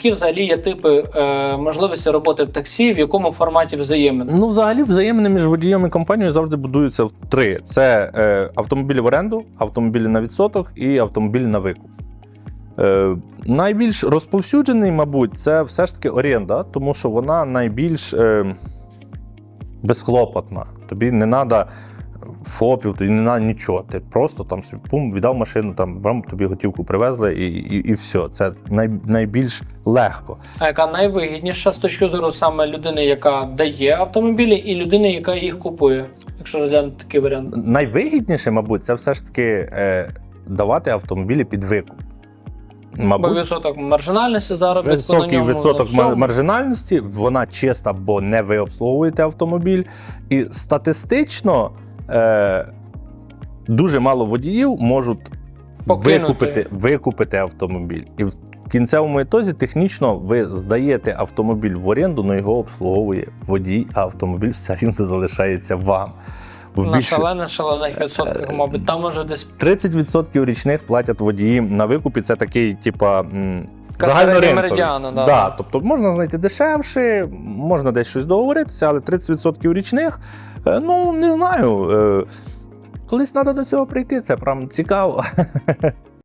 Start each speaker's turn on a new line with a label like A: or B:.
A: Які взагалі є типи е, можливості роботи в таксі, в якому форматі взаємин?
B: Ну, взагалі, взаємини між водієм і компанією завжди будуються в три: це е, автомобілі в оренду, автомобілі на відсоток і автомобілі на викуп. Е, найбільш розповсюджений, мабуть, це все ж таки оренда, тому що вона найбільш е, безхлопотна. Тобі не треба ФОПів, тобі не треба нічого. Ти просто там собі пум, віддав машину, там вам тобі готівку привезли, і, і, і все. Це най, найбільш легко.
A: А яка найвигідніша з точки зору саме людини, яка дає автомобілі, і людини, яка їх купує, якщо розглянути такий варіант?
B: Найвигідніше, мабуть, це все ж таки е, давати автомобілі під викуп.
A: Бо відсоток маржинальності заробітку
B: високий
A: на ньому,
B: відсоток
A: на всьому.
B: маржинальності, вона чиста, бо не ви обслуговуєте автомобіль. І статистично е, дуже мало водіїв можуть
A: Покинути.
B: викупити, викупити автомобіль. І в кінцевому ітозі технічно ви здаєте автомобіль в оренду, але його обслуговує водій, а автомобіль все рівно залишається вам. В
A: на
B: більше-
A: шалених шалених відсотках, мабуть, там може десь
B: 30% річних платять водії на викупі. Це такий, типа. М,
A: Така
B: загальноринковий.
A: меридіана, да,
B: да,
A: да.
B: Тобто можна знайти дешевше, можна десь щось договоритися, але 30% річних, е, ну не знаю. е, Колись треба до цього прийти, це прям цікаво.